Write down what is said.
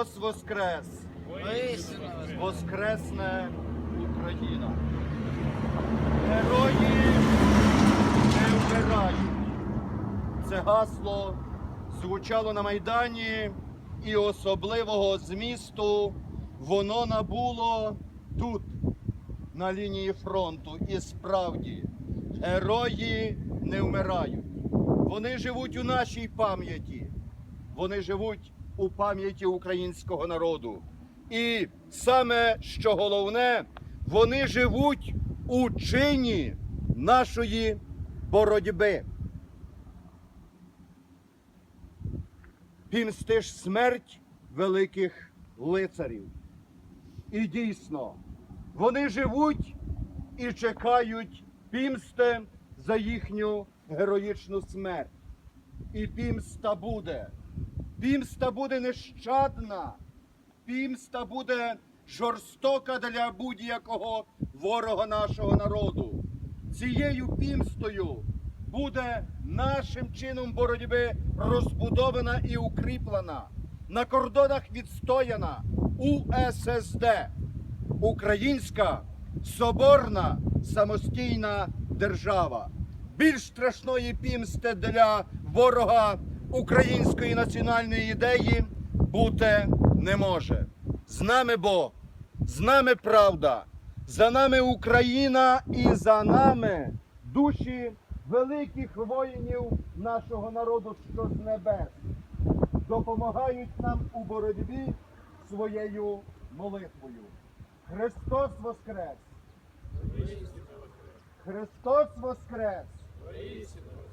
Христос Воскрес! Воскресне Україна! Герої не вмирають! Це гасло звучало на Майдані і особливого змісту воно набуло тут, на лінії фронту. І справді, герої не вмирають. Вони живуть у нашій пам'яті. Вони живуть у пам'яті українського народу. І саме що головне, вони живуть у чині нашої боротьби. Пімстиш смерть великих лицарів. І дійсно, вони живуть і чекають пімсти за їхню героїчну смерть. І пімста буде. Пімста буде нещадна. Пімста буде жорстока для будь-якого ворога нашого народу. Цією пімстою буде нашим чином боротьби розбудована і укріплена, на кордонах відстояна УССД, Українська соборна самостійна держава. Більш страшної пімсти для ворога української національної ідеї бути не може. З нами Бог, з нами правда, за нами Україна і за нами душі великих воїнів нашого народу, що з небес допомагають нам у боротьбі своєю молитвою. Христос Воскрес! Христос Воскрес!